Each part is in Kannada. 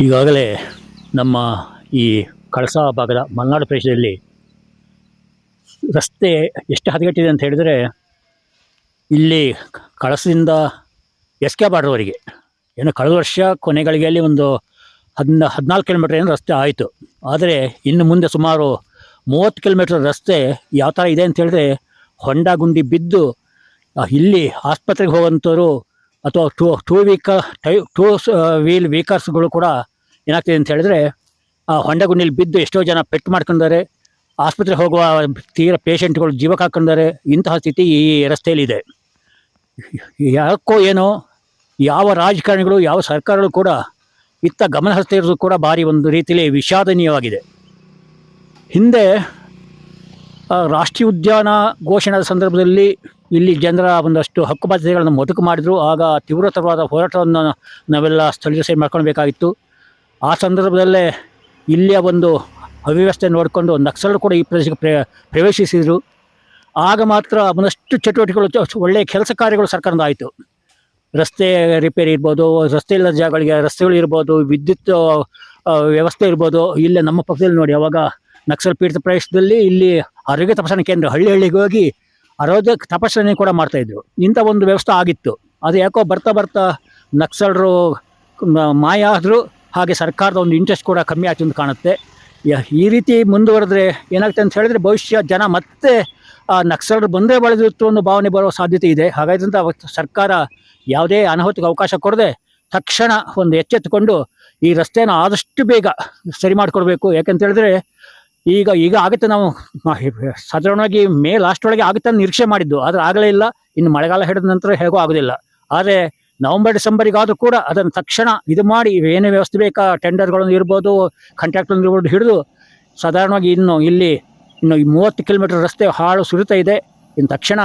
ಈಗಾಗಲೇ ನಮ್ಮ ಈ ಕಳಸಾ ಭಾಗದ ಮಲೆನಾಡು ಪ್ರದೇಶದಲ್ಲಿ ರಸ್ತೆ ಎಷ್ಟು ಹದಗೆಟ್ಟಿದೆ ಅಂತ ಹೇಳಿದರೆ ಇಲ್ಲಿ ಕಳಸದಿಂದ ಎಸ್ ಕೆ ಏನು ಕಳೆದ ವರ್ಷ ಕೊನೆಗಳಿಗೆಯಲ್ಲಿ ಒಂದು ಹದಿನ, ಹದಿನಾಲ್ಕು ಕಿಲೋಮೀಟ್ರ್ ಏನು ರಸ್ತೆ ಆಯಿತು. ಆದರೆ ಇನ್ನು ಮುಂದೆ ಸುಮಾರು ಮೂವತ್ತು ಕಿಲೋಮೀಟ್ರ್ ರಸ್ತೆ ಯಾವ ಥರ ಇದೆ ಅಂತ ಹೇಳಿದ್ರೆ ಹೊಂಡ ಗುಂಡಿ ಬಿದ್ದು ಇಲ್ಲಿ ಆಸ್ಪತ್ರೆಗೆ ಹೋಗುವಂಥವ್ರು ಅಥವಾ ಟೂ ಟೂ ವೀಕ ಟೈ ಟೂ ವೀಲ್ ವೀಕರ್ಸ್ಗಳು ಕೂಡ ಏನಾಗ್ತಿದೆ ಅಂತ ಹೇಳಿದ್ರೆ, ಆ ಹೊಂಡಗುಂಡಿಲಿ ಬಿದ್ದು ಎಷ್ಟೋ ಜನ ಪೆಟ್ಟು ಮಾಡ್ಕೊಂಡಿದ್ದಾರೆ ಆಸ್ಪತ್ರೆಗೆ ಹೋಗುವ ತೀರ ಪೇಷಂಟ್ಗಳು ಜೀವಕ್ಕೆ ಹಾಕೊಂಡಿದ್ದಾರೆ ಇಂತಹ ಸ್ಥಿತಿ ಈ ರಸ್ತೆಯಲ್ಲಿದೆ. ಯಾಕೋ ಏನೋ, ಯಾವ ರಾಜಕಾರಣಿಗಳು, ಯಾವ ಸರ್ಕಾರಗಳು ಕೂಡ ಇತ್ತ ಗಮನ ಹರಿಸ್ತಾ ಇರೋದು ಕೂಡ ಭಾರಿ ಒಂದು ರೀತಿಯಲ್ಲಿ ವಿಷಾದನೀಯವಾಗಿದೆ. ಹಿಂದೆ ರಾಷ್ಟ್ರೀಯ ಉದ್ಯಾನ ಘೋಷಣೆಯ ಸಂದರ್ಭದಲ್ಲಿ ಇಲ್ಲಿ ಜನರ ಒಂದಷ್ಟು ಹಕ್ಕುಬಾಧ್ಯತೆಗಳನ್ನು ಮೊಟಕು ಮಾಡಿದ್ರು. ಆಗ ತೀವ್ರತರವಾದ ಹೋರಾಟವನ್ನು ನಾವೆಲ್ಲ ಸ್ಥಳೀಯ ಸಹಿ ಮಾಡ್ಕೊಳ್ಬೇಕಾಗಿತ್ತು. ಆ ಸಂದರ್ಭದಲ್ಲೇ ಇಲ್ಲಿಯ ಒಂದು ಅವ್ಯವಸ್ಥೆ ನೋಡಿಕೊಂಡು ನಕ್ಸಲರು ಕೂಡ ಈ ಪ್ರದೇಶಕ್ಕೆ ಪ್ರೇ, ಪ್ರವೇಶಿಸಿದರು. ಆಗ ಮಾತ್ರ ಒಂದಷ್ಟು ಚಟುವಟಿಕೆಗಳು ಒಳ್ಳೆಯ ಕೆಲಸ ಕಾರ್ಯಗಳು ಸರ್ಕಾರದ ಆಯಿತು. ರಸ್ತೆ ರಿಪೇರಿ ಇರ್ಬೋದು, ರಸ್ತೆ ಇಲ್ಲದ ಜಾಗಗಳಿಗೆ ರಸ್ತೆಗಳು ಇರ್ಬೋದು, ವಿದ್ಯುತ್ ವ್ಯವಸ್ಥೆ ಇರ್ಬೋದು. ಇಲ್ಲೇ ನಮ್ಮ ಪಕ್ಕದಲ್ಲಿ ನೋಡಿ, ಅವಾಗ ನಕ್ಸಲ್ ಪೀಡಿತ ಪ್ರದೇಶದಲ್ಲಿ ಇಲ್ಲಿ ಆರೋಗ್ಯ ತಪಾಸಣಾ ಕೇಂದ್ರ ಹಳ್ಳಿ ಹಳ್ಳಿಗೆ ಹೋಗಿ ಆರೋಗ್ಯ ತಪಾಸಣೆ ಕೂಡ ಮಾಡ್ತಾ ಇದ್ರು. ಇಂಥ ಒಂದು ವ್ಯವಸ್ಥೆ ಆಗಿತ್ತು. ಅದು ಯಾಕೋ ಬರ್ತಾ ಬರ್ತಾ ನಕ್ಸಲರು ಮಾಯ ಆದರು, ಹಾಗೆ ಸರ್ಕಾರದ ಒಂದು ಇಂಟ್ರೆಸ್ಟ್ ಕೂಡ ಕಮ್ಮಿ ಆಯ್ತು ಅಂತ ಕಾಣುತ್ತೆ. ಈ ರೀತಿ ಮುಂದುವರೆದ್ರೆ ಏನಾಗುತ್ತೆ ಅಂತ ಹೇಳಿದ್ರೆ ಭವಿಷ್ಯ ಜನ ಮತ್ತೆ ನಕ್ಸಲರು ಬಂದೇ ಬಳದಿತ್ತು ಅನ್ನೋ ಭಾವನೆ ಬರುವ ಸಾಧ್ಯತೆ ಇದೆ. ಹಾಗಾದ್ರಿಂದ ಸರ್ಕಾರ ಯಾವುದೇ ಅನಾಹುತಕ್ಕೆ ಅವಕಾಶ ಕೊಡದೆ ತಕ್ಷಣ ಒಂದು ಎಚ್ಚೆತ್ತುಕೊಂಡು ಈ ರಸ್ತೆನ ಆದಷ್ಟು ಬೇಗ ಸರಿ ಮಾಡಿಕೊಡ್ಬೇಕು. ಯಾಕಂತ ಹೇಳಿದ್ರೆ ಈಗ ಈಗ ಆಗುತ್ತೆ ನಾವು ಸಾಧಾರಣವಾಗಿ ಮೇ ಲಾಸ್ಟ್ ಒಳಗೆ ಆಗುತ್ತೆ ಅಂತ ನಿರೀಕ್ಷೆ ಮಾಡಿದ್ದು. ಆದರೆ ಆಗಲೇ ಇಲ್ಲ. ಇನ್ನು ಮಳೆಗಾಲ ಹಿಡಿದ ನಂತರ ಹೇಗೋ ಆಗೋದಿಲ್ಲ. ಆದರೆ ನವಂಬರ್, ಡಿಸೆಂಬರಿಗಾದರೂ ಕೂಡ ಅದನ್ನು ತಕ್ಷಣ ಇದು ಮಾಡಿ, ಏನೇ ವ್ಯವಸ್ಥೆ ಬೇಕಾ ಟೆಂಡರ್ಗಳನ್ನು ಇರ್ಬೋದು ಕಾಂಟ್ರಾಕ್ಟ್ಗಳನ್ನು ಇರ್ಬೋದು ಹಿಡಿದು, ಸಾಧಾರಣವಾಗಿ ಇನ್ನು ಇಲ್ಲಿ, ಇನ್ನು ಮೂವತ್ತು ಕಿಲೋಮೀಟರ್ ರಸ್ತೆ ಹಾಳು ಸುರಿತಾ ಇದೆ. ಇನ್ನು ತಕ್ಷಣ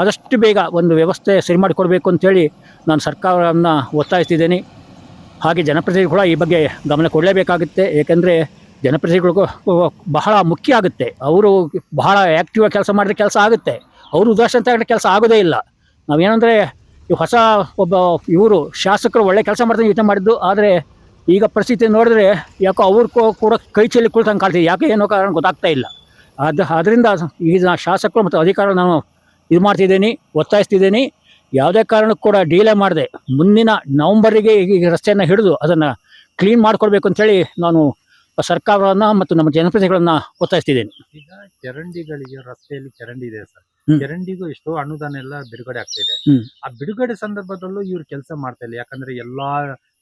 ಆದಷ್ಟು ಬೇಗ ಒಂದು ವ್ಯವಸ್ಥೆ ಸರಿ ಮಾಡಿಕೊಡ್ಬೇಕು ಅಂತೇಳಿ ನಾನು ಸರ್ಕಾರವನ್ನು ಒತ್ತಾಯಿಸ್ತಿದ್ದೇನೆ. ಹಾಗೆ ಜನಪ್ರತಿನಿಧಿ ಕೂಡ ಈ ಬಗ್ಗೆ ಗಮನ ಕೊಡಲೇಬೇಕಾಗುತ್ತೆ. ಏಕೆಂದರೆ ಜನಪ್ರತಿನಿಧಿಗಳಿಗೂ ಬಹಳ ಮುಖ್ಯ ಆಗುತ್ತೆ. ಅವರು ಬಹಳ ಆ್ಯಕ್ಟಿವ್ ಆಗಿ ಕೆಲಸ ಮಾಡಿದ್ರೆ ಕೆಲಸ ಆಗುತ್ತೆ. ಅವರು ಉದಾಸೀನ ತಗೊಂಡ್ರೆ ಕೆಲಸ ಆಗೋದೇ ಇಲ್ಲ. ನಾವೇನಂದರೆ ಈ ಹೊಸ ಒಬ್ಬ ಇವರು ಶಾಸಕರು ಒಳ್ಳೆ ಕೆಲಸ ಮಾಡ್ತಾರೆ ಯೋಚನೆ ಮಾಡಿದ್ದು, ಆದರೆ ಈಗ ಪರಿಸ್ಥಿತಿ ನೋಡಿದ್ರೆ ಯಾಕೋ ಅವ್ರು ಕೂ- ಕೂಡ ಕೈ ಚೆಲ್ಲಿ ಕುಳಿತಂಗೆ ಕಾಣ್ತೀವಿ ಯಾಕೆ ಏನೋ ಕಾರಣ ಗೊತ್ತಾಗ್ತಾ ಇಲ್ಲ. ಅದು ಅದರಿಂದ ಈಗ ಶಾಸಕರು ಮತ್ತು ಅಧಿಕಾರ ನಾನು ಇದು ಮಾಡ್ತಿದ್ದೀನಿ, ಒತ್ತಾಯಿಸ್ತಿದ್ದೀನಿ. ಯಾವುದೇ ಕಾರಣಕ್ಕೂ ಕೂಡ ಡಿಲೇ ಮಾಡದೆ. ಮುಂದಿನ ನವಂಬರಿಗೆ ಈ ರಸ್ತೆಯನ್ನು ಹಿಡಿದು ಅದನ್ನು ಕ್ಲೀನ್ ಮಾಡಿಕೊಡ್ಬೇಕು ಅಂತೇಳಿ ನಾನು ಸರ್ಕಾರವನ್ನು ಮತ್ತು ನಮ್ಮ ಜನಪ್ರತಿನಿಧಿಗಳನ್ನ ಒತ್ತಾಯಿಸ್ತಿದ್ದೇನೆ. ಈಗ ಚರಂಡಿಗಳಿಗೆ ರಸ್ತೆಯಲ್ಲಿ ಚರಂಡಿ ಇದೆ ಸರ್. ಹ್ಮ್. ಚರಂಡಿಗೂ ಎಷ್ಟೋ ಅನುದಾನ ಎಲ್ಲ ಬಿಡುಗಡೆ ಆಗ್ತಿದೆ ಹ್ಮ್. ಆ ಬಿಡುಗಡೆ ಸಂದರ್ಭದಲ್ಲೂ ಇವ್ರು ಕೆಲಸ ಮಾಡ್ತಾ ಇಲ್ಲ. ಯಾಕಂದ್ರೆ ಎಲ್ಲಾ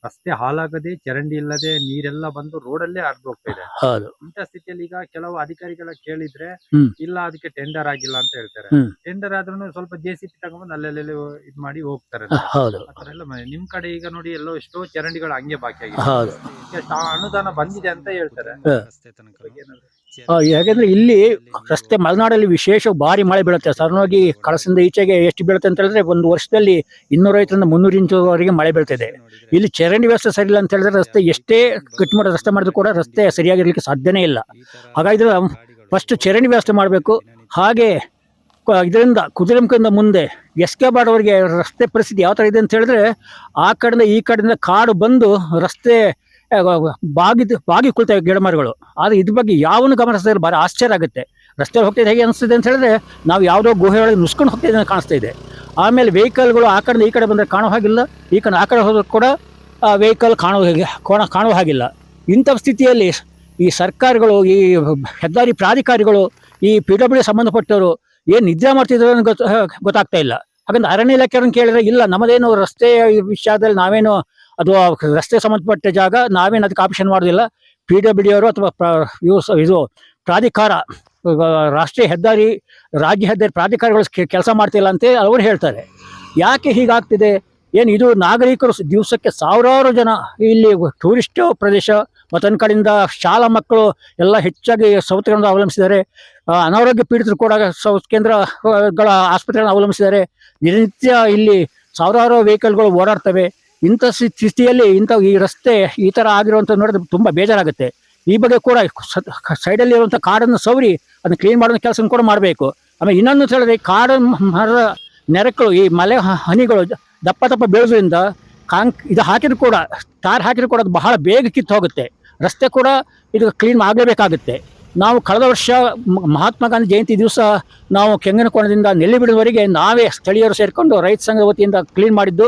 ರಸ್ತೆ ಹಾಳಾಗದೆ ಚರಂಡಿ ಇಲ್ಲದೆ ನೀರೆಲ್ಲ ಬಂದು ರೋಡಲ್ಲೇ ಹರಿದು ಹೋಗ್ತಾ ಇದೆ. ಹೌದು. ಇಂಥ ಸ್ಥಿತಿಯಲ್ಲಿ ಈಗ ಕೆಲವು ಅಧಿಕಾರಿಗಳ ಕೇಳಿದ್ರೆ ಹ್ಮ್. ಇಲ್ಲ ಅದಕ್ಕೆ ಟೆಂಡರ್ ಆಗಿಲ್ಲ ಅಂತ ಹೇಳ್ತಾರೆ. ಹ್ಮ್. ಟೆಂಡರ್ ಆದ್ರೂ ಸ್ವಲ್ಪ ಜೆ ಸಿ ಪಿ ತಗೊಂಡ್ಬಂದು ಅಲ್ಲೆಲ್ಲ ಇದ್ ಮಾಡಿ ಹೋಗ್ತಾರೆ. ಹೌದು. ಆತರ ಎಲ್ಲ ನಿಮ್ ಕಡೆ ಈಗ ನೋಡಿ ಎಲ್ಲೋ ಎಷ್ಟೋ ಚರಂಡಿಗಳು ಹಂಗೆ ಬಾಕಿ ಆಗಿದೆ ಹೌದು. ಅನುದಾನ ಬಂದಿದೆ ಅಂತ ಹೇಳ್ತಾರೆ. ಯಾಕಂದ್ರೆ ಇಲ್ಲಿ ರಸ್ತೆ ಮಲೆನಾಡಲ್ಲಿ ವಿಶೇಷ ಭಾರಿ ಮಳೆ ಬೀಳುತ್ತೆ. ಸಾಧಾರಣವಾಗಿ ಕಳಸಿಂದ ಈಚೆಗೆ ಎಷ್ಟು ಬೀಳುತ್ತೆ ಅಂತ ಹೇಳಿದ್ರೆ ಒಂದು ವರ್ಷದಲ್ಲಿ ಇನ್ನೂರೈವತ್ತರಿಂದ ಮುನ್ನೂರು ಇಂಚುವರೆಗೆ ಮಳೆ ಬೀಳ್ತಿದೆ. ಇಲ್ಲಿ ಚರಂಡಿ ವ್ಯವಸ್ಥೆ ಸರಿ ಇಲ್ಲ ಅಂತ ಹೇಳಿದ್ರೆ ರಸ್ತೆ ಎಷ್ಟೇ ಕಟ್ಮಾಡೋ ರಸ್ತೆ ಮಾಡಿದ್ರು ಕೂಡ ರಸ್ತೆ ಸರಿಯಾಗಿರ್ಲಿಕ್ಕೆ ಸಾಧ್ಯನೇ ಇಲ್ಲ. ಹಾಗಾದ್ರೆ ಫಸ್ಟ್ ಚರಂಡಿ ವ್ಯವಸ್ಥೆ ಮಾಡಬೇಕು. ಹಾಗೆ ಇದರಿಂದ ಕುದುರೆಮುಖದಿಂದ ಮುಂದೆ ಎಸ್ ಬಾಡವರಿಗೆ ರಸ್ತೆ ಪರಿಸ್ಥಿತಿ ಯಾವ ಥರ ಇದೆ ಅಂತ ಹೇಳಿದ್ರೆ ಆ ಕಡೆಯಿಂದ ಈ ಕಡೆಯಿಂದ ಕಾಡು ಬಂದು ರಸ್ತೆ ಬಾಗಿದ, ಬಾಗಿ ಕುಳಿತವೆ ಗಿಡ ಮರಗಳು ಆದರೆ ಇದ್ರ ಬಗ್ಗೆ ಯಾವನು ಇಲ್ಲ ಭಾಳ ಆಶ್ಚರ್ಯ ಆಗುತ್ತೆ. ರಸ್ತೆಯಲ್ಲಿ ಹೋಗ್ತಿದ್ದೆ ಹೇಗೆ ಅನಿಸ್ತಿದೆ ಅಂತ ಹೇಳಿದ್ರೆ, ನಾವು ಯಾವುದೋ ಗುಹೆ ಒಳಗೆ ನುಸ್ಕೊಂಡು ಹೋಗ್ತಿದ್ದೆ ಕಾಣಿಸ್ತಾ ಇದೆ. ಆಮೇಲೆ ವೆಹಿಕಲ್ಗಳು ಆ ಕಡೆ ಈ ಕಡೆ ಬಂದರೆ ಕಾಣೋ ಹಾಗಿಲ್ಲ, ಈ ಕಡೆ ಆ ಕಡೆ ಹೋದ್ರು ಕೂಡ ವೆಹಿಕಲ್ ಕಾಣೋ ಹಾಗೆ, ಕಾಣ ಕಾಣುವ ಹಾಗಿಲ್ಲ. ಇಂಥ ಸ್ಥಿತಿಯಲ್ಲಿ ಈ ಸರ್ಕಾರಗಳು, ಈ ಹೆದ್ದಾರಿ ಪ್ರಾಧಿಕಾರಿಗಳು, ಈ ಪಿ ಡಬ್ಲ್ಯೂ ಸಂಬಂಧಪಟ್ಟವರು ಏನು ನಿದ್ರೆ ಮಾಡ್ತಿದ್ರು ಅನ್ನೋ ಗೊತ್ತ ಗೊತ್ತಾಗ್ತಾ ಇಲ್ಲ. ಹಾಗಂದ್ರೆ ಅರಣ್ಯ ಇಲಾಖೆಯವ್ರನ್ನ ಕೇಳಿದ್ರೆ, ಇಲ್ಲ, ನಮ್ಮದೇನು ರಸ್ತೆ ವಿಷಯದಲ್ಲಿ ನಾವೇನು ಅದು ರಸ್ತೆ ಸಂಬಂಧಪಟ್ಟ ಜಾಗ, ನಾವೇನು ಅದಕ್ಕೆ ಆಪ್ಷನ್ ಮಾಡೋದಿಲ್ಲ. ಪಿ ಡಬ್ಲ್ಯೂ ಡಿ ಅವರು ಅಥವಾ ಇದು ಪ್ರಾಧಿಕಾರ ರಾಷ್ಟ್ರೀಯ ಹೆದ್ದಾರಿ, ರಾಜ್ಯ ಹೆದ್ದಾರಿ ಪ್ರಾಧಿಕಾರಗಳು ಕೆಲಸ ಮಾಡ್ತಿಲ್ಲ ಅಂತ ಅವರು ಹೇಳ್ತಾರೆ. ಯಾಕೆ ಹೀಗಾಗ್ತಿದೆ? ಏನು ಇದು ನಾಗರಿಕರು ದಿವಸಕ್ಕೆ ಸಾವಿರಾರು ಜನ ಇಲ್ಲಿ ಟೂರಿಸ್ಟ್ ಪ್ರದೇಶ ಮತ್ತೊಂದು ಕಡೆಯಿಂದ ಶಾಲಾ ಮಕ್ಕಳು ಎಲ್ಲ ಹೆಚ್ಚಾಗಿ ಸೌತ್ಗಳನ್ನು ಅವಲಂಬಿಸಿದ್ದಾರೆ. ಅನಾರೋಗ್ಯ ಪೀಡಿತರು ಕೂಡ ಸೌತ್ ಕೇಂದ್ರಗಳ ಆಸ್ಪತ್ರೆಗಳನ್ನು ಅವಲಂಬಿಸಿದ್ದಾರೆ. ದಿನನಿತ್ಯ ಇಲ್ಲಿ ಸಾವಿರಾರು ವೆಹಿಕಲ್ಗಳು ಓಡಾಡ್ತವೆ. ಇಂಥ ಸ್ಥಿ- ಸ್ಥಿತಿಯಲ್ಲಿ ಇಂಥ ಈ ರಸ್ತೆ ಈ ಥರ ಆಗಿರುವಂಥ ನೋಡಿದ್ರೆ ತುಂಬ ಬೇಜಾರಾಗುತ್ತೆ. ಈ ಬಗ್ಗೆ ಕೂಡ ಸೈಡಲ್ಲಿ ಇರುವಂಥ ಕಾಡನ್ನು ಸವರಿ ಅದನ್ನ ಕ್ಲೀನ್ ಮಾಡೋ ಕೆಲಸ ಕೂಡ ಮಾಡಬೇಕು. ಆಮೇಲೆ ಇನ್ನೊಂದು ಹೇಳಿದ್ರೆ ಹೇಳಿದ್ರೆ ಕಾಡು ಮರ ನೆರಕಳು, ಈ ಮಲೆ ಹನಿಗಳು ದಪ್ಪ ದಪ್ಪ ಬೆಳೆದ್ರಿಂದ ಕಾಂಕ್ ಇದು ಹಾಕಿದ್ರು ಕೂಡ ತಾರ್ ಹಾಕಿದ್ರು ಕೂಡ ಅದು ಬಹಳ ಬೇಗ ಕಿತ್ತು ಹೋಗುತ್ತೆ. ರಸ್ತೆ ಕೂಡ ಇದು ಕ್ಲೀನ್ ಆಗಲೇಬೇಕಾಗುತ್ತೆ. ನಾವು ಕಳೆದ ವರ್ಷ ಮಹಾತ್ಮ ಗಾಂಧಿ ಜಯಂತಿ ದಿವಸ ನಾವು ಕೆಂಗನಕೋಣದಿಂದ ನೆಲ್ಲಿ ಬಿಡುವವರೆಗೆ ನಾವೇ ಸ್ಥಳೀಯರು ಸೇರಿಕೊಂಡು ರೈತ ಸಂಘದ ವತಿಯಿಂದ ಕ್ಲೀನ್ ಮಾಡಿದ್ದು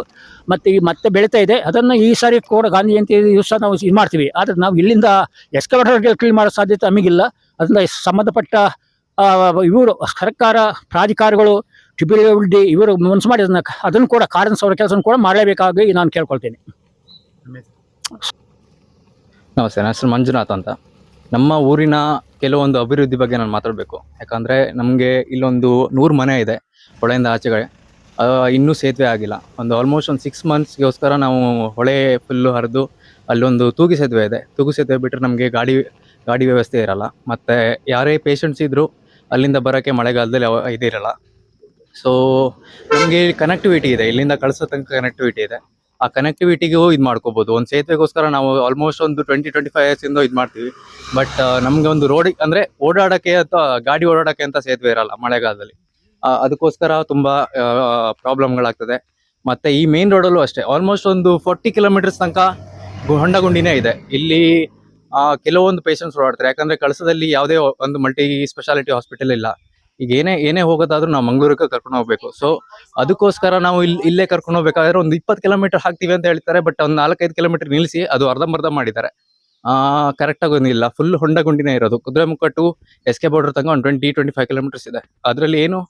ಮತ್ತು ಈ ಮತ್ತೆ ಬೆಳೀತಾ ಇದೆ. ಅದನ್ನು ಈ ಸಾರಿ ಕೂಡ ಗಾಂಧಿ ಜಯಂತಿ ದಿವಸ ನಾವು ಇದು ಮಾಡ್ತೀವಿ. ಆದರೆ ನಾವು ಇಲ್ಲಿಂದ ಎಸ್ಕವೇಟರ್ಗೆ ಕ್ಲೀನ್ ಮಾಡೋ ಸಾಧ್ಯತೆ ನಮಗಿಲ್ಲ. ಅದರಿಂದ ಸಂಬಂಧಪಟ್ಟ ಇವರು ಸರ್ಕಾರ ಪ್ರಾಧಿಕಾರಗಳು ಟಿಬಿಡಿ ಇವರು ಮನಸ್ಸು ಮಾಡಿ ಅದನ್ನು ಅದನ್ನು ಕೂಡ ಕಾರಣ ಸೌರ ಕೆಲಸ ಕೂಡ ಮಾಡಲೇಬೇಕಾಗಿ ನಾನು ಕೇಳ್ಕೊಳ್ತೀನಿ? ನಮಸ್ತೆ. ನನ್ನ ಹೆಸರು ಮಂಜುನಾಥ್ ಅಂತ. ನಮ್ಮ ಊರಿನ ಕೆಲವೊಂದು ಅಭಿವೃದ್ಧಿ ಬಗ್ಗೆ ನಾನು ಮಾತಾಡಬೇಕು. ಯಾಕಂದರೆ ನಮಗೆ ಇಲ್ಲೊಂದು ನೂರು ಮನೆ ಇದೆ ಹೊಳೆಯಿಂದ ಆಚೆಗಡೆ. ಇನ್ನೂ ಸೇತುವೆ ಆಗಿಲ್ಲ. ಒಂದು ಆಲ್ಮೋಸ್ಟ್ ಒಂದು ಸಿಕ್ಸ್ ಮಂತ್ಸ್ಗೋಸ್ಕರ ನಾವು ಹೊಳೆ ಫುಲ್ಲು ಹರಿದು ಅಲ್ಲೊಂದು ತೂಗಿ ಸೇತುವೆ ಇದೆ. ತೂಗು ಸೇತುವೆ ಬಿಟ್ಟರೆ ನಮಗೆ ಗಾಡಿ ಗಾಡಿ ವ್ಯವಸ್ಥೆ ಇರಲ್ಲ. ಮತ್ತು ಯಾರೇ ಪೇಷಂಟ್ಸ್ ಇದ್ದರೂ ಅಲ್ಲಿಂದ ಬರೋಕ್ಕೆ ಮಳೆಗಾಲದಲ್ಲಿ ಇದಿರಲ್ಲ. ಸೊ ನಮಗೆ ಕನೆಕ್ಟಿವಿಟಿ ಇದೆ. ಇಲ್ಲಿಂದ ಕಳಿಸೋ ತನಕ ಕನೆಕ್ಟಿವಿಟಿ ಇದೆ. ಆ ಕನೆಕ್ಟಿವಿಟಿಗೂ ಇದು ಮಾಡ್ಕೋಬೋದು. ಒಂದು ಸೇತುವೆಗೋಸ್ಕರ ನಾವು ಆಲ್ಮೋಸ್ಟ್ ಒಂದು ಟ್ವೆಂಟಿ ಟ್ವೆಂಟಿ ಫೈವ್ ಇಯರ್ಸಿಂದ ಇದು ಮಾಡ್ತೀವಿ. ಬಟ್ ನಮಗೆ ಒಂದು ರೋಡ್ ಅಂದ್ರೆ ಓಡಾಡಕ್ಕೆ ಅಥವಾ ಗಾಡಿ ಓಡಾಡಕ್ಕೆ ಅಂತ ಸೇತುವೆ ಇರಲ್ಲ ಮಳೆಗಾಲದಲ್ಲಿ. ಅದಕ್ಕೋಸ್ಕರ ತುಂಬ ಪ್ರಾಬ್ಲಮ್ಗಳಾಗ್ತದೆ ಮತ್ತೆ ಈ ಮೇನ್ ರೋಡಲ್ಲೂ ಅಷ್ಟೇ. ಆಲ್ಮೋಸ್ಟ್ ಒಂದು ಫೋರ್ಟಿ ಕಿಲೋಮೀಟರ್ಸ್ ತನಕ ಹೊಂಡಗುಂಡಿನೇ ಹೊಂಡ ಗುಂಡಿನೇ ಇದೆ. ಇಲ್ಲಿ ಕೆಲವೊಂದು ಪೇಷಂಟ್ಸ್ ಓಡಾಡ್ತಾರೆ. ಯಾಕಂದ್ರೆ ಕಳಸದಲ್ಲಿ ಯಾವುದೇ ಒಂದು ಮಲ್ಟಿ ಸ್ಪೆಷಾಲಿಟಿ ಹಾಸ್ಪಿಟಲ್ ಇಲ್ಲ. ಈಗ ಏನೇ ಏನೇ ಹೋಗೋದಾದ್ರೂ ನಾವು ಮಂಗಳೂರಿಗೆ ಕರ್ಕೊಂಡು ಹೋಗ್ಬೇಕು. ಸೊ ಅದಕ್ಕೋಸ್ಕರ ನಾವು ಇಲ್ಲಿ ಇಲ್ಲೇ ಕರ್ಕೊಂಡು ಹೋಗ್ಬೇಕಾದ್ರೆ ಒಂದು ಇಪ್ಪತ್ತು ಕಿಲೋಮೀಟರ್ ಹಾಕ್ತೀವಿ ಅಂತ ಹೇಳ್ತಾರೆ ಬಟ್ ಒಂದು ನಾಲ್ಕೈದು ಕಿಲೋಮೀಟರ್ ನಿಲ್ಲಿಸಿ ಅದು ಅರ್ಧಂಬರ್ಧ ಮಾಡಿದ್ದಾರೆ. ಕರೆಕ್ಟಾಗಿ ಒಂದಿಲ್ಲ ಫುಲ್ ಹೊಂಡ ಗುಂಡಿನೇ ಇರೋದು Kudremukh to S K border ತನಕ ಒಂದು ಟ್ವೆಂಟಿ ಟ್ವೆಂಟಿ ಫೈವ್ ಕಿಲೋಮೀಟರ್ಸ್ ಇದೆ. ಅದರಲ್ಲಿ ಏನು,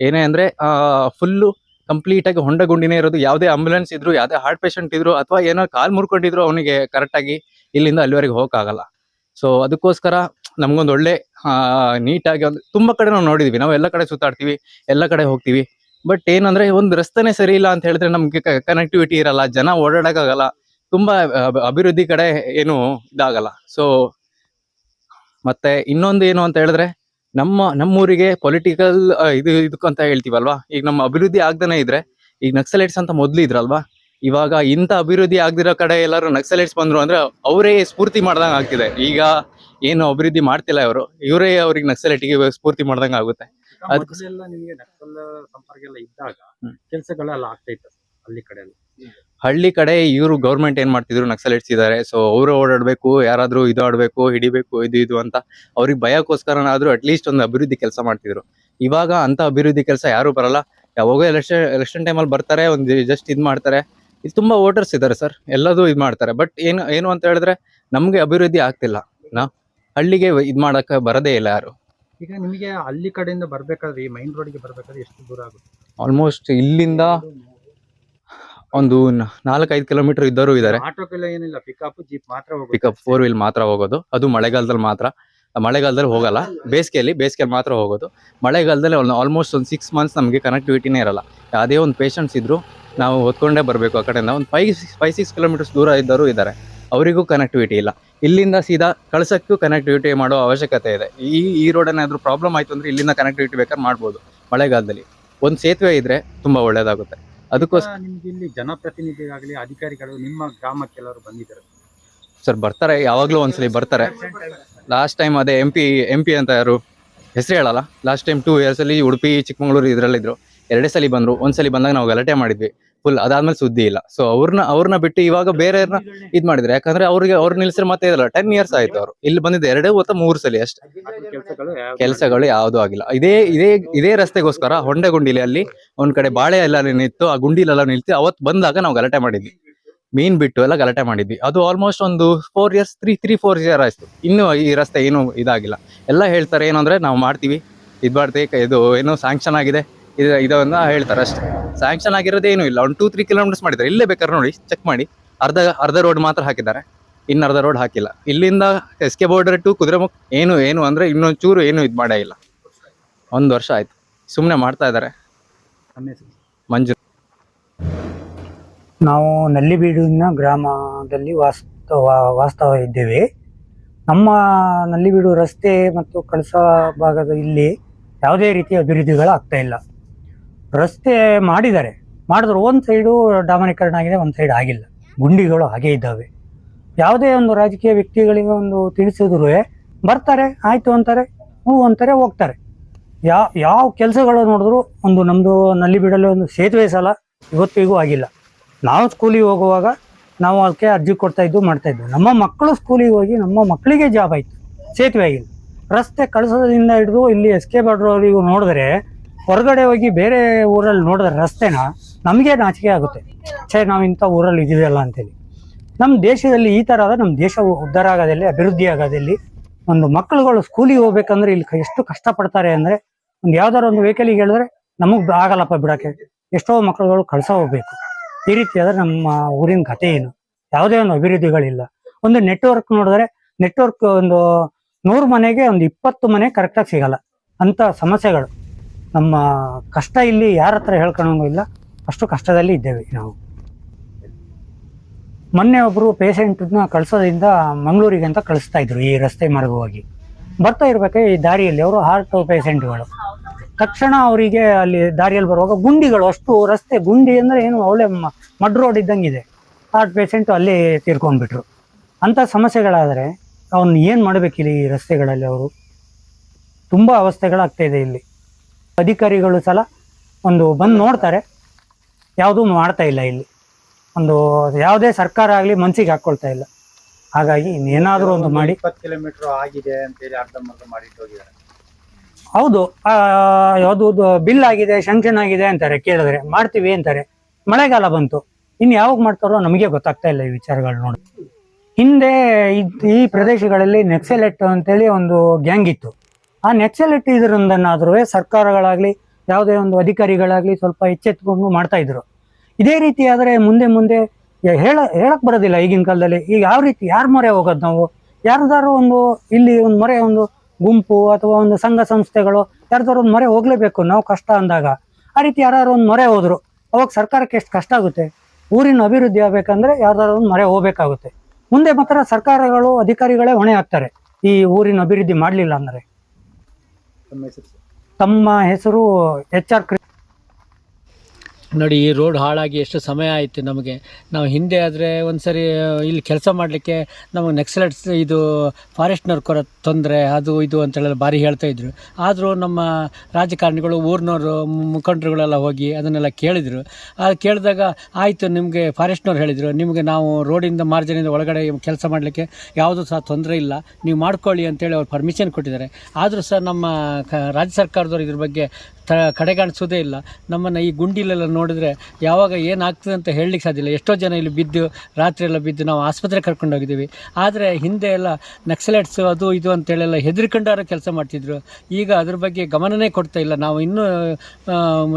ಏನೇ ಅಂದರೆ ಫುಲ್ಲು ಕಂಪ್ಲೀಟಾಗಿ ಹೊಂಡ ಗುಂಡಿನೇ ಇರೋದು. ಯಾವುದೇ ಆಂಬ್ಯುಲೆನ್ಸ್ ಇದ್ರು, ಯಾವುದೇ ಹಾರ್ಟ್ ಪೇಷಂಟ್ ಇದ್ರು, ಅಥವಾ ಏನೋ ಕಾಲು ಮುರ್ಕೊಂಡಿದ್ರು ಅವನಿಗೆ ಕರೆಕ್ಟಾಗಿ ಇಲ್ಲಿಂದ ಅಲ್ಲಿವರೆಗೆ ಹೋಗೋಕ್ಕಾಗಲ್ಲ. ಸೊ ಅದಕ್ಕೋಸ್ಕರ ನಮಗೊಂದು ಒಳ್ಳೆ ನೀಟಾಗಿ ಒಂದು, ತುಂಬ ಕಡೆ ನಾವು ನೋಡಿದ್ವಿ. ನಾವು ಎಲ್ಲ ಕಡೆ ಸುತ್ತಾಡ್ತೀವಿ, ಎಲ್ಲ ಕಡೆ ಹೋಗ್ತೀವಿ. ಬಟ್ ಏನಂದ್ರೆ ಒಂದು ರಸ್ತೆನೇ ಸರಿ ಇಲ್ಲ ಅಂತ ಹೇಳಿದ್ರೆ ನಮ್ಗೆ ಕನೆಕ್ಟಿವಿಟಿ ಇರಲ್ಲ, ಜನ ಓಡಾಡಕ್ಕಾಗಲ್ಲ, ತುಂಬಾ ಅಭಿವೃದ್ಧಿ ಕಡೆ ಏನು ಇದಾಗಲ್ಲ. ಸೊ ಮತ್ತೆ ಇನ್ನೊಂದು ಏನು ಅಂತ ಹೇಳಿದ್ರೆ, ನಮ್ಮ, ನಮ್ಮೂರಿಗೆ ಪೊಲಿಟಿಕಲ್ ಇದು, ಇದಕ್ಕಂತ ಹೇಳ್ತೀವಲ್ವಾ? ಈಗ ನಮ್ಮ ಅಭಿವೃದ್ಧಿ ಆಗ್ದೇ ಇದ್ರೆ, ಈಗ ನಕ್ಸಲೈಟ್ಸ್ ಅಂತ ಮೊದ್ಲು ಇದ್ರಲ್ವಾ? ಇವಾಗ ಇಂಥ ಅಭಿವೃದ್ಧಿ ಆಗದಿರೋ ಕಡೆ ಎಲ್ಲರೂ ನಕ್ಸಲೈಟ್ಸ್ ಬಂದ್ರು ಅಂದ್ರೆ ಅವರೇ ಸ್ಫೂರ್ತಿ ಮಾಡ್ದಂಗೆ ಆಗ್ತಿದೆ. ಈಗ ಏನು ಅಭಿವೃದ್ಧಿ ಮಾಡ್ತಿಲ್ಲ ಇವರು. ಇವರೇ ಅವ್ರಿಗೆ ನಕ್ಸಲೈಟಿಗೆ ಸ್ಫೂರ್ತಿ ಮಾಡ್ದಂಗೆ ಆಗುತ್ತೆ. ನಿಮಗೆ ನಕ್ಸಲ್ ಸಂಪರ್ಕ ಎಲ್ಲ ಇದ್ದಾಗ. ಕೆಲಸಗಳೆಲ್ಲ ಆಗ್ತಾ ಇತ್ತು ಅಲ್ಲಿ ಕಡೆ ಹಳ್ಳಿ ಕಡೆ ಇವರು ಗೌರ್ಮೆಂಟ್ ಏನ್ ಮಾಡ್ತಿದ್ರು ನಕ್ಸಲೈಟ್ಸ್ ಇದ್ದಾರೆ ಸೊ ಅವರು ಓಡಾಡ್ಬೇಕು ಯಾರಾದ್ರೂ ಇದು ಆಡ್ಬೇಕು ಹಿಡಿಬೇಕು ಇದು ಇದು ಅಂತ ಅವ್ರಿಗೆ ಭಯಕ್ಕೋಸ್ಕರನಾದ್ರೂ ಅಟ್ಲೀಸ್ಟ್ ಒಂದು ಅಭಿವೃದ್ಧಿ ಕೆಲಸ ಮಾಡ್ತಿದ್ರು. ಇವಾಗ ಅಂತ ಅಭಿವೃದ್ಧಿ ಕೆಲಸ ಯಾರು ಬರಲ್ಲ. ಯಾವಾಗೋ ಎಲೆಕ್ಷನ್ ಎಲೆಕ್ಷನ್ ಟೈಮಲ್ಲಿ ಬರ್ತಾರೆ ಒಂದು ಜಸ್ಟ್ ಇದು ಮಾಡ್ತಾರೆ. ಇದು ತುಂಬಾ ವೋಟರ್ಸ್ ಇದ್ದಾರೆ ಸರ್ ಎಲ್ಲದೂ ಇದು ಮಾಡ್ತಾರೆ. ಬಟ್ ಏನು ಏನು ಅಂತ ಹೇಳಿದ್ರೆ ನಮ್ಗೆ ಅಭಿವೃದ್ಧಿ ಆಗ್ತಿಲ್ಲ. ನಾ ಹಳ್ಳಿಗೆ ಇದು ಮಾಡಕ್ಕೆ ಬರದೇ ಇಲ್ಲ ಯಾರು. ಈಗ ನಿಮಗೆ ಹಳ್ಳಿ ಕಡೆಯಿಂದ ಬರ್ಬೇಕಾದ್ರೆ ಈ ಮೈನ್ ರೋಡ್ಗೆ ಬರಬೇಕಾದ್ರೆ ಎಷ್ಟು ದೂರ ಆಗುತ್ತೆ? ಆಲ್ಮೋಸ್ಟ್ ಇಲ್ಲಿಂದ ಒಂದು ನಾಲ್ಕೈದು ಕಿಲೋಮೀಟರ್ ಇದ್ದವರು ಇದ್ದಾರೆ. ಆಟೋಕ್ಕೆಲ್ಲ ಏನಿಲ್ಲ ಪಿಕಪ್ ಜೀಪ್ ಮಾತ್ರ ಹೋಗುತ್ತೆ. ಪಿಕಪ್ ಫೋರ್ ವೀಲ್ ಮಾತ್ರ ಹೋಗೋದು. ಅದು ಮಳೆಗಾಲದಲ್ಲಿ ಮಾತ್ರ. ಮಳೆಗಾಲದಲ್ಲಿ ಹೋಗಲ್ಲ. ಬೇಸಿಗೆಯಲ್ಲಿ ಬೇಸಿಗೆಯಲ್ಲಿ ಮಾತ್ರ ಹೋಗೋದು. ಮಳೆಗಾಲದಲ್ಲಿ ಆಲ್ಮೋಸ್ಟ್ ಒಂದು ಸಿಕ್ಸ್ ಮಂತ್ಸ್ ನಮಗೆ ಕನೆಕ್ಟಿವಿಟಿನೇ ಇರಲ್ಲ. ಯಾವುದೇ ಒಂದು ಪೇಷಂಟ್ಸ್ ಇದ್ದರು ನಾವು ಹೊತ್ಕೊಂಡೇ ಬರಬೇಕು ಆ ಕಡೆಯಿಂದ. ಒಂದು ಫೈವ್ ಫೈವ್ ಸಿಕ್ಸ್ ಕಿಲೋಮೀಟರ್ಸ್ ದೂರ ಇದ್ದರೂ ಇದ್ದಾರೆ. ಅವರಿಗೂ ಕನೆಕ್ಟಿವಿಟಿ ಇಲ್ಲ. ಇಲ್ಲಿಂದ ಸೀದಾ ಕಳ್ಸಕ್ಕೂ ಕನೆಕ್ಟಿವಿಟಿ ಮಾಡೋ ಅವಶ್ಯಕತೆ ಇದೆ. ಈ ಈ ರೋಡೇನಾದ್ರೂ ಪ್ರಾಬ್ಲಮ್ ಆಯ್ತು ಅಂದ್ರೆ ಇಲ್ಲಿಂದ ಕನೆಕ್ಟಿವಿಟಿ ಬೇಕಾದ್ರೆ ಮಾಡ್ಬೋದು ಮಳೆಗಾಲದಲ್ಲಿ. ಒಂದು ಸೇತುವೆ ಇದ್ರೆ ತುಂಬಾ ಒಳ್ಳೆಯದಾಗುತ್ತೆ ಅದಕ್ಕೋಸ್ಕರ ನಿಮ್ಗೆ ಇಲ್ಲಿ ಜನಪ್ರತಿನಿಧಿಗಾಗ್ಲಿ ಅಧಿಕಾರಿಗಳು ನಿಮ್ಮ ಗ್ರಾಮಕ್ಕೆ ಎಲ್ಲರೂ ಬಂದಿದ್ದಾರೆ. ಸರ್ ಬರ್ತಾರೆ. ಯಾವಾಗಲೂ ಒಂದ್ಸಲಿ ಬರ್ತಾರೆ. ಲಾಸ್ಟ್ ಟೈಮ್ ಅದೇ ಎಂ ಪಿ ಎಂ ಪಿ ಅಂತ ಯಾರು ಹೆಸರು ಹೇಳಲ್ಲ. ಲಾಸ್ಟ್ ಟೈಮ್ ಟೂ ಇಯರ್ಸಲ್ಲಿ ಉಡುಪಿ, ಚಿಕ್ಕಮಗಳೂರು ಇದರಲ್ಲಿದ್ರು. ಎರಡೇ ಸಲ ಬಂದರು ಒಂದ್ಸಲಿ ಬಂದಾಗ ನಾವು ಗಲಾಟೆ ಮಾಡಿದ್ವಿ. ಫುಲ್ ಅದಾದ್ಮೇಲೆ ಸುದ್ದಿ ಇಲ್ಲ. ಸೊ ಅವ್ರನ್ನ ಅವ್ರನ್ನ ಬಿಟ್ಟು ಇವಾಗ ಬೇರೆಯವ್ರನ್ನ ಇದ್ ಮಾಡಿದ್ರೆ. ಯಾಕಂದ್ರೆ ಅವ್ರಿಗೆ, ಅವ್ರು ನಿಲ್ಸಿದ್ರೆ ಮತ್ತೆ ಇದಲ್ಲ ಟೆನ್ ಇಯರ್ಸ್ ಆಯ್ತು ಅವರು. ಇಲ್ಲಿ ಬಂದಿದ್ದು ಎರಡೇ ಅಥವಾ ಮೂರು ಸಲ ಅಷ್ಟೇ. ಕೆಲಸಗಳು ಕೆಲಸಗಳು ಯಾವುದು ಆಗಿಲ್ಲ. ಇದೇ ಇದೇ ಇದೇ ರಸ್ತೆಗೋಸ್ಕರ ಹೊಂಡೆ ಗುಂಡಿಲಿ ಅಲ್ಲಿ ಒಂದ್ ಕಡೆ ಬಾಳೆ ಎಲ್ಲ ನಿಂತು, ಆ ಗುಂಡಿಲೆಲ್ಲ ನಿಲ್ತು ಅವತ್ತು ಬಂದಾಗ ನಾವು ಗಲಾಟೆ ಮಾಡಿದ್ವಿ. ಮೀನ್ ಬಿಟ್ಟು ಎಲ್ಲ ಗಲಾಟೆ ಮಾಡಿದ್ವಿ. ಅದು ಆಲ್ಮೋಸ್ಟ್ ಒಂದು four years three three four year ಆಯ್ತು. ಇನ್ನು ಈ ರಸ್ತೆ ಏನು ಇದಾಗಿಲ್ಲ. ಎಲ್ಲ ಹೇಳ್ತಾರೆ ಏನು ಅಂದ್ರೆ ನಾವು ಮಾಡ್ತೀವಿ. ಇದು ಮಾಡ್ತೀವಿ ಇದು ಏನು ಸ್ಯಾಂಕ್ಷನ್ ಆಗಿದೆ. ಇದು ಇದನ್ನ ಹೇಳ್ತಾರೆ ಅಷ್ಟೇ. ಸ್ಯಾಂಕ್ಷನ್ ಆಗಿರೋದೇನು ಇಲ್ಲ. ಒಂದು ಟೂ ತ್ರೀ ಕಿಲೋಮೀಟರ್ಸ್ ಮಾಡಿದ್ದಾರೆ. ಇಲ್ಲೇ ಬೇಕಾದ್ರೆ ನೋಡಿ ಚೆಕ್ ಮಾಡಿ. ಅರ್ಧ ಅರ್ಧ ರೋಡ್ ಮಾತ್ರ ಹಾಕಿದ್ದಾರೆ. ಇನ್ನು ಅರ್ಧ ರೋಡ್ ಹಾಕಿಲ್ಲ. ಇಲ್ಲಿಂದ S K border to Kudremukh ಏನು ಏನು ಅಂದ್ರೆ ಇನ್ನೊಂದು ಚೂರು ಏನು ಇದು ಮಾಡೇ ಇಲ್ಲ. ಒಂದು ವರ್ಷ ಆಯ್ತು. ಸುಮ್ಮನೆ ಮಾಡ್ತಾ ಇದ್ದಾರೆ. ಮಂಜು. ನಾವು ನಲ್ಲಿಬೀಡಿನ ಗ್ರಾಮದಲ್ಲಿ ವಾಸ್ತವ ವಾಸ್ತವ ಇದ್ದೇವೆ. ನಮ್ಮ ನಲ್ಲಿಬೀಡು ರಸ್ತೆ ಮತ್ತು ಕಳಸ ಭಾಗದ ಇಲ್ಲಿ ಯಾವುದೇ ರೀತಿಯ ಅಭಿವೃದ್ಧಿಗಳು ಆಗ್ತಾ ಇಲ್ಲ. ರಸ್ತೆ ಮಾಡಿದ್ದಾರೆ ಮಾಡಿದ್ರು ಒಂದು ಸೈಡು ಡಾಮನೀಕರಣ ಆಗಿದೆ, ಒಂದು ಸೈಡ್ ಆಗಿಲ್ಲ. ಗುಂಡಿಗಳು ಹಾಗೇ ಇದ್ದಾವೆ. ಯಾವುದೇ ಒಂದು ರಾಜಕೀಯ ವ್ಯಕ್ತಿಗಳಿಗೆ ಒಂದು ತಿಳಿಸಿದ್ರು, ಬರ್ತಾರೆ, ಆಯಿತು ಅಂತಾರೆ ಹ್ಞೂ ಅಂತಾರೆ, ಹೋಗ್ತಾರೆ. ಯಾವ ಯಾವ ಕೆಲಸಗಳು ನೋಡಿದ್ರು ಒಂದು ನಮ್ಮದು ನಲ್ಲಿಬೀಡಲ್ಲಿ ಒಂದು ಸೇತುವೆ ಸಲ ಇವತ್ತಿಗೂ ಆಗಿಲ್ಲ. ನಾವು ಸ್ಕೂಲಿಗೆ ಹೋಗುವಾಗ ನಾವು ಅದಕ್ಕೆ ಅರ್ಜಿ ಕೊಡ್ತಾ ಇದ್ದು ಮಾಡ್ತಾ ಇದ್ವು ನಮ್ಮ ಮಕ್ಕಳು ಸ್ಕೂಲಿಗೆ ಹೋಗಿ ನಮ್ಮ ಮಕ್ಕಳಿಗೆ ಜಾಬ್ ಆಯಿತು. ಸೇತುವೆ ಆಗಿಲ್ಲ. ರಸ್ತೆ ಕಳಿಸೋದ್ರಿಂದ ಹಿಡಿದು ಇಲ್ಲಿ ಎಸ್ ಕೆ ಬಾಡ್ರವರಿಗೂ ನೋಡಿದ್ರೆ ಹೊರಗಡೆ ಹೋಗಿ ಬೇರೆ ಊರಲ್ಲಿ ನೋಡಿದ್ರೆ ರಸ್ತೆನ ನಮಗೆ ನಾಚಿಕೆ ಆಗುತ್ತೆ. ಛೇ, ನಾವು ಇಂಥ ಊರಲ್ಲಿ ಇದ್ದೀವಲ್ಲ ಅಂತೇಳಿ. ನಮ್ಮ ದೇಶದಲ್ಲಿ ಈ ಥರ ಆದರೆ ನಮ್ಮ ದೇಶ ಉದ್ಧಾರ ಆಗೋದಲ್ಲಿ, ಅಭಿವೃದ್ಧಿ ಆಗೋದಲ್ಲಿ ಒಂದು ಮಕ್ಕಳುಗಳು ಸ್ಕೂಲಿಗೆ ಹೋಗ್ಬೇಕಂದ್ರೆ ಇಲ್ಲಿ ಎಷ್ಟು ಕಷ್ಟಪಡ್ತಾರೆ ಅಂದರೆ ಒಂದು ಯಾವ್ದಾರು ಒಂದು ವೆಹಿಕಲಿಗೆ ಹೇಳಿದ್ರೆ ನಮಗೆ ಆಗಲ್ಲಪ್ಪ ಬಿಡೋಕ್ಕೆ. ಎಷ್ಟೋ ಮಕ್ಕಳುಗಳು ಕಳ್ಸ ಹೋಗ್ಬೇಕು. ಈ ರೀತಿ ಆದ್ರೆ ನಮ್ಮ ಊರಿನ ಕತೆ ಏನು? ಯಾವುದೇ ಒಂದು ಅಭಿವೃದ್ಧಿಗಳಿಲ್ಲ. ಒಂದು ನೆಟ್ವರ್ಕ್ ನೋಡಿದ್ರೆ ನೆಟ್ವರ್ಕ್ ಒಂದು ನೂರು ಮನೆಗೆ ಒಂದು ಇಪ್ಪತ್ತು ಮನೆ ಕರೆಕ್ಟಾಗಿ ಸಿಗಲ್ಲ. ಅಂತ ಸಮಸ್ಯೆಗಳು. ನಮ್ಮ ಕಷ್ಟ ಇಲ್ಲಿ ಯಾರ ಹತ್ರ ಹೇಳ್ಕೊಳಂಗೂ ಇಲ್ಲ. ಅಷ್ಟು ಕಷ್ಟದಲ್ಲಿ ಇದ್ದೇವೆ ನಾವು. ಮೊನ್ನೆ ಒಬ್ಬರು ಪೇಷಂಟ್ನ ಕಳ್ಸೋದ್ರಿಂದ ಮಂಗಳೂರಿಗೆ ಅಂತ ಕಳಿಸ್ತಾ ಇದ್ರು ಈ ರಸ್ತೆ ಮಾರ್ಗವಾಗಿ. ಬರ್ತಾ ಇರ್ಬೇಕಾದ್ರೆ ಈ ದಾರಿಯಲ್ಲಿ ಅವರು ಹಾರ್ಟ್ ಪೇಷಂಟ್ಗಳು ತಕ್ಷಣ ಅವರಿಗೆ ಅಲ್ಲಿ ದಾರಿಯಲ್ಲಿ ಬರುವಾಗ ಗುಂಡಿಗಳು, ಅಷ್ಟು ರಸ್ತೆ ಗುಂಡಿ ಅಂದ್ರೆ ಏನು ಒಳ್ಳೆ ಮಡ್ ರೋಡ್ ಇದ್ದಂಗಿದೆ. ಹಾರ್ಟ್ ಪೇಷಂಟ್ ಅಲ್ಲಿ ತೀರ್ಕೊಂಡ್ಬಿಟ್ರು. ಅಂಥ ಸಮಸ್ಯೆಗಳಾದರೆ ಅವ್ನು ಏನು ಮಾಡಬೇಕಿಲ್ಲಿ ಈ ರಸ್ತೆಗಳಲ್ಲಿ ಅವರು? ತುಂಬ ಅವಸ್ಥೆಗಳಾಗ್ತಾ ಇದೆ ಇಲ್ಲಿ. ಅಧಿಕಾರಿಗಳು ಸಲ ಒಂದು ಬಂದು ನೋಡ್ತಾರೆ. ಯಾವುದೂ ಮಾಡ್ತಾ ಇಲ್ಲ ಇಲ್ಲಿ. ಒಂದು ಯಾವುದೇ ಸರ್ಕಾರ ಆಗಲಿ ಮನ್ಸಿಗೆ ಹಾಕ್ಕೊಳ್ತಾ ಇಲ್ಲ. ಹಾಗಾಗಿ ಇನ್ನೇನಾದರೂ ಒಂದು ಮಾಡಿ. ಇಪ್ಪತ್ತು ಕಿಲೋಮೀಟರ್ ಆಗಿದೆ ಅಂತೇಳಿ ಅರ್ಧಂಬರ್ಧ ಮಾಡಿಟ್ಟು ಹೋಗಿದ್ದಾರೆ. ಹೌದು ಯಾವುದು ಬಿಲ್ ಆಗಿದೆ ಶಾಂಕ್ಷನ್ ಆಗಿದೆ ಅಂತಾರೆ, ಕೇಳಿದ್ರೆ, ಮಾಡ್ತೀವಿ ಅಂತಾರೆ. ಮಳೆಗಾಲ ಬಂತು. ಇನ್ನು ಯಾವಾಗ ಮಾಡ್ತಾರೋ ನಮಗೆ ಗೊತ್ತಾಗ್ತಾ ಇಲ್ಲ ಈ ವಿಚಾರಗಳು ನೋಡಿ. ಹಿಂದೆ ಈ ಪ್ರದೇಶಗಳಲ್ಲಿ ನೆಕ್ಸೆಲೆಟ್ ಅಂತೇಳಿ ಒಂದು ಗ್ಯಾಂಗ್ ಇತ್ತು. ಆ ನೆಕ್ಸೆಲೆಟ್ ಇದರಿಂದನಾದ್ರೂ ಸರ್ಕಾರಗಳಾಗ್ಲಿ, ಯಾವುದೇ ಒಂದು ಅಧಿಕಾರಿಗಳಾಗ್ಲಿ ಸ್ವಲ್ಪ ಎಚ್ಚೆತ್ಕೊಂಡು ಮಾಡ್ತಾ ಇದ್ರು. ಇದೇ ರೀತಿ ಆದರೆ ಮುಂದೆ ಮುಂದೆ ಹೇಳ, ಹೇಳಕ್ ಬರೋದಿಲ್ಲ ಈಗಿನ ಕಾಲದಲ್ಲಿ. ಈಗ ಯಾವ ರೀತಿ, ಯಾರ ಮೊರೆ ಹೋಗೋದು ನಾವು? ಯಾರ್ದಾರು ಒಂದು, ಇಲ್ಲಿ ಒಂದು ಮೊರೆ ಒಂದು ಗುಂಪು ಅಥವಾ ಒಂದು ಸಂಘ ಸಂಸ್ಥೆಗಳು ಯಾರ್ದಾರು ಒಂದು ಮೊರೆ ಹೋಗ್ಲೇಬೇಕು ನಾವು ಕಷ್ಟ ಅಂದಾಗ. ಆ ರೀತಿ ಯಾರು ಒಂದು ಮೊರೆ ಹೋದ್ರು ಅವಾಗ ಸರ್ಕಾರಕ್ಕೆ ಎಷ್ಟು ಕಷ್ಟ ಆಗುತ್ತೆ? ಊರಿನ ಅಭಿವೃದ್ಧಿ ಆಗ್ಬೇಕಂದ್ರೆ ಯಾರ್ದಾರು ಒಂದು ಮೊರೆ ಹೋಗ್ಬೇಕಾಗುತ್ತೆ. ಮುಂದೆ ಮಾತ್ರ ಸರ್ಕಾರಗಳು ಅಧಿಕಾರಿಗಳೇ ಹೊಣೆ ಆಗ್ತಾರೆ ಈ ಊರಿನ ಅಭಿವೃದ್ಧಿ ಮಾಡಲಿಲ್ಲ ಅಂದ್ರೆ. ತಮ್ಮ ಹೆಸರು ಎಚ್ ಆರ್ ನೋಡಿ, ಈ ರೋಡ್ ಹಾಳಾಗಿ ಎಷ್ಟು ಸಮಯ ಆಯಿತು ನಮಗೆ. ನಾವು ಹಿಂದೆ ಆದರೆ ಒಂದು ಸರಿ ಇಲ್ಲಿ ಕೆಲಸ ಮಾಡಲಿಕ್ಕೆ ನಮಗೆ ನೆಕ್ಸಲೆಟ್ಸ್ ಇದು ಫಾರೆಸ್ಟ್ನವ್ರು ಕೊರ ತೊಂದರೆ, ಅದು ಇದು ಅಂತೇಳಿ ಭಾರಿ ಹೇಳ್ತಾ ಇದ್ರು. ಆದರೂ ನಮ್ಮ ರಾಜಕಾರಣಿಗಳು, ಊರಿನವರು ಮುಖಂಡರುಗಳೆಲ್ಲ ಹೋಗಿ ಅದನ್ನೆಲ್ಲ ಕೇಳಿದರು. ಅದು ಕೇಳಿದಾಗ ಆಯಿತು ನಿಮಗೆ ಫಾರೆಸ್ಟ್ನವ್ರು ಹೇಳಿದರು. ನಿಮಗೆ ನಾವು ರೋಡಿಂದ ಮಾರ್ಜಿನಿಂದ ಒಳಗಡೆ ಕೆಲಸ ಮಾಡಲಿಕ್ಕೆ ಯಾವುದೂ ಸಹ ತೊಂದರೆ ಇಲ್ಲ. ನೀವು ಮಾಡ್ಕೊಳ್ಳಿ ಅಂತೇಳಿ ಅವ್ರು ಪರ್ಮಿಷನ್ ಕೊಟ್ಟಿದ್ದಾರೆ. ಆದರೂ ಸಹ ನಮ್ಮ ರಾಜ್ಯ ಸರ್ಕಾರದವ್ರು ಇದ್ರ ಬಗ್ಗೆ ತ, ಕಡೆಗಾಣಿಸೋದೇ ಇಲ್ಲ. ನಮ್ಮನ್ನು ಈ ಗುಂಡಿಲೆಲ್ಲ ನೋಡಿದ್ರೆ ಯಾವಾಗ ಏನಾಗ್ತದೆ ಅಂತ ಹೇಳಲಿಕ್ಕೆ ಸಾಧ್ಯ ಇಲ್ಲ. ಎಷ್ಟೋ ಜನ ಇಲ್ಲಿ ಬಿದ್ದು, ರಾತ್ರಿ ಎಲ್ಲ ಬಿದ್ದು ನಾವು ಆಸ್ಪತ್ರೆ ಕರ್ಕೊಂಡು ಹೋಗಿದ್ದೀವಿ. ಆದರೆ ಹಿಂದೆ ಎಲ್ಲ ನಕ್ಸಲೈಟ್ಸ್ ಅದು ಇದು ಅಂತೇಳೆಲ್ಲ ಹೆದರ್ಕೊಂಡಾರ ಕೆಲಸ ಮಾಡ್ತಿದ್ರು. ಈಗ ಅದ್ರ ಬಗ್ಗೆ ಗಮನನೇ ಕೊಡ್ತಾ ಇಲ್ಲ. ನಾವು ಇನ್ನೂ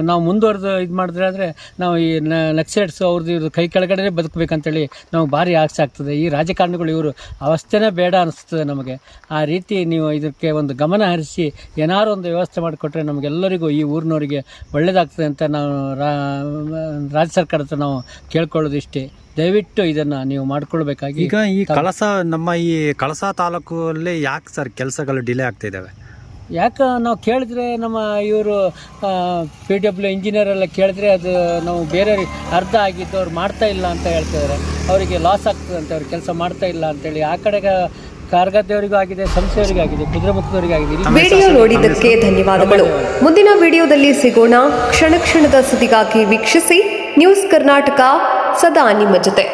ನಾವು ಮುಂದುವರೆದು ಇದು ಮಾಡಿದ್ರೆ ಆದರೆ ನಾವು ಈ ನಕ್ಸಲೈಟ್ಸ್ ಅವ್ರದ್ದು ಇವ್ರದ್ದು ಕೈ ಕೆಳಗಡೆ ಬದುಕಬೇಕಂತೇಳಿ ನಮಗೆ ಭಾರಿ ಆಸೆ ಆಗ್ತದೆ. ಈ ರಾಜಕಾರಣಿಗಳು ಇವರು ಅವಸ್ಥೆನೇ ಬೇಡ ಅನಿಸ್ತದೆ ನಮಗೆ. ಆ ರೀತಿ ನೀವು ಇದಕ್ಕೆ ಒಂದು ಗಮನ ಹರಿಸಿ ಏನಾರು ಒಂದು ವ್ಯವಸ್ಥೆ ಮಾಡಿಕೊಟ್ರೆ ನಮಗೆಲ್ಲರಿಗೂ ಈ ಊರಿನವರಿಗೆ ಒಳ್ಳೆಯದಾಗ್ತದೆ ಅಂತ ನಾವು ರಾಜ್ಯ ಸರ್ಕಾರದ ಹತ್ರ ನಾವು ಕೇಳ್ಕೊಳ್ಳೋದು ಇಷ್ಟೇ ದಯವಿಟ್ಟು ಇದನ್ನು ನೀವು ಮಾಡ್ಕೊಳ್ಬೇಕಾಗಿ ಈಗ ಈ ಕಳಸ ನಮ್ಮ ಈ ಕಳಸ ತಾಲೂಕಲ್ಲಿ ಯಾಕೆ ಸರ್ ಕೆಲಸಗಳು ಡಿಲೇ ಆಗ್ತಾ ಇದಾವೆ? ಯಾಕೆ ನಾವು ಕೇಳಿದ್ರೆ ನಮ್ಮ ಇವರು ಪಿ ಡಬ್ಲ್ಯೂ ಇಂಜಿನಿಯರ್ ಎಲ್ಲ ಕೇಳಿದ್ರೆ ಅದು ನಾವು ಬೇರೆ ಅರ್ಧ ಆಗಿದ್ದು ಅವ್ರು ಮಾಡ್ತಾ ಇಲ್ಲ ಅಂತ ಹೇಳ್ತಿದ್ದಾರೆ ಅವರಿಗೆ ಲಾಸ್ ಆಗ್ತದೆ ಅಂತ ಅವ್ರು ಕೆಲಸ ಮಾಡ್ತಾ ಇಲ್ಲ ಅಂತೇಳಿ ಆ ಕಡೆಗೆ ಕಾರ್ಗದ್ದವರಿಗೂ ಆಗಿದೆ ಸಂಸ್ಥೆಯವರಿಗೂ ಆಗಿದೆ ಕುದುರೆಮುಖದವರಿಗೂ ಆಗಿದೆ. ವಿಡಿಯೋ ನೋಡಿದ್ದಕ್ಕೆ ಧನ್ಯವಾದಗಳು. ಮುಂದಿನ ವಿಡಿಯೋದಲ್ಲಿ ಸಿಗೋಣ. ಕ್ಷಣ ಕ್ಷಣದ ಸುದ್ದಿಗಾಗಿ ವೀಕ್ಷಿಸಿ. ನ್ಯೂಸ್ ಕರ್ನಾಟಕ ಸದಾ ನಿಮ್ಮ ಜೊತೆ.